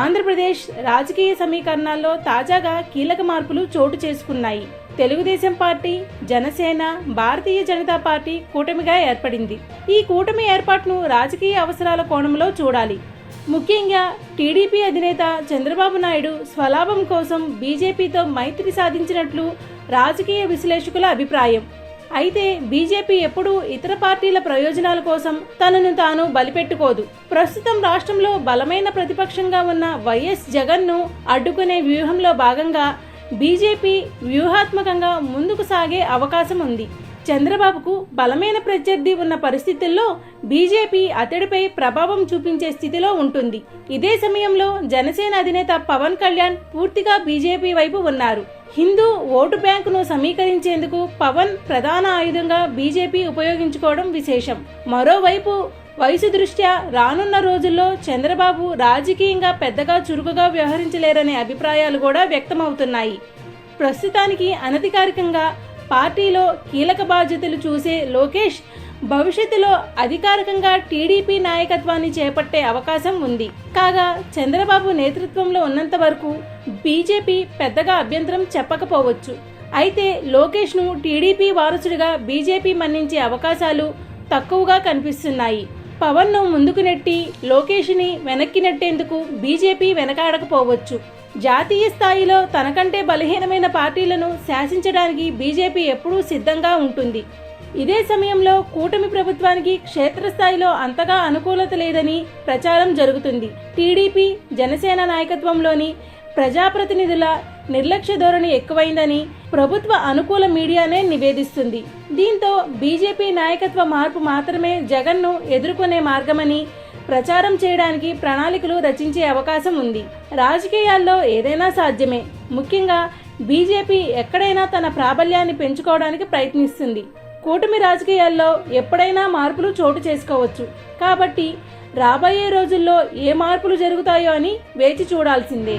ఆంధ్రప్రదేశ్ రాజకీయ సమీకరణాల్లో తాజాగా కీలక మార్పులు చోటు చేసుకున్నాయి. తెలుగుదేశం పార్టీ జనసేన భారతీయ జనతా పార్టీ కూటమిగా ఏర్పడింది. ఈ కూటమి ఏర్పాటును రాజకీయ అవసరాల కోణంలో చూడాలి. ముఖ్యంగా టీడీపీ అధినేత చంద్రబాబు నాయుడు స్వలాభం కోసం బీజేపీతో మైత్రి సాధించినట్లు రాజకీయ విశ్లేషకుల అభిప్రాయం. అయితే బీజేపీ ఎప్పుడూ ఇతర పార్టీల ప్రయోజనాల కోసం తనను తాను బలిపెట్టుకోదు. ప్రస్తుతం రాష్ట్రంలో బలమైన ప్రతిపక్షంగా ఉన్న వైఎస్ జగన్ను అడ్డుకునే వ్యూహంలో భాగంగా బీజేపీ వ్యూహాత్మకంగా ముందుకు సాగే అవకాశం ఉంది. చంద్రబాబుకు బలమైన ప్రత్యర్థి ఉన్న పరిస్థితుల్లో బీజేపీ అతడిపై ప్రభావం చూపించే స్థితిలో ఉంటుంది. ఇదే సమయంలో జనసేన అధినేత పవన్ కళ్యాణ్ పూర్తిగా బీజేపీ వైపు ఉన్నారు. హిందూ ఓటు బ్యాంకును సమీకరించేందుకు పవన్ ప్రధాన ఆయుధంగా బీజేపీ ఉపయోగించుకోవడం విశేషం. మరోవైపు వయసు దృష్ట్యా రానున్న రోజుల్లో చంద్రబాబు రాజకీయంగా పెద్దగా చురుకుగా వ్యవహరించలేరనే అభిప్రాయాలు కూడా వ్యక్తమవుతున్నాయి. ప్రస్తుతానికి అనధికారికంగా పార్టీలో కీలక బాధ్యతలు చూసే లోకేష్ భవిష్యత్తులో అధికారికంగా టీడీపీ నాయకత్వాన్ని చేపట్టే అవకాశం ఉంది. కాగా చంద్రబాబు నేతృత్వంలో ఉన్నంత వరకు బీజేపీ పెద్దగా అభ్యంతరం చెప్పకపోవచ్చు. అయితే లోకేష్ను టీడీపీ వారసుడిగా బీజేపీ మన్నించే అవకాశాలు తక్కువగా కనిపిస్తున్నాయి. పవన్ను ముందుకు నెట్టి లోకేష్ని వెనక్కి నెట్టేందుకు బీజేపీ వెనకాడకపోవచ్చు. జాతీయ స్థాయిలో తనకంటే బలహీనమైన పార్టీలను శాసించడానికి బీజేపీ ఎప్పుడూ సిద్ధంగా ఉంటుంది. ఇదే సమయంలో కూటమి ప్రభుత్వానికి క్షేత్రస్థాయిలో అంతగా అనుకూలత లేదని ప్రచారం జరుగుతుంది. టీడీపీ జనసేన నాయకత్వంలోని ప్రజాప్రతినిధుల నిర్లక్ష్య ధోరణి ఎక్కువైందని ప్రభుత్వ అనుకూల మీడియానే నివేదిస్తుంది. దీంతో బీజేపీ నాయకత్వ మార్పు మాత్రమే జగన్ను ఎదుర్కొనే మార్గమని ప్రచారం చేయడానికి ప్రణాళికలు రచించే అవకాశం ఉంది. రాజకీయాల్లో ఏదైనా సాధ్యమే. ముఖ్యంగా బీజేపీ ఎక్కడైనా తన ప్రాబల్యాన్ని పెంచుకోవడానికి ప్రయత్నిస్తుంది. కూటమి రాజకీయాల్లో ఎప్పుడైనా మార్పులు చోటు చేసుకోవచ్చు. కాబట్టి రాబోయే రోజుల్లో ఏ మార్పులు జరుగుతాయో అని వేచి చూడాల్సిందే.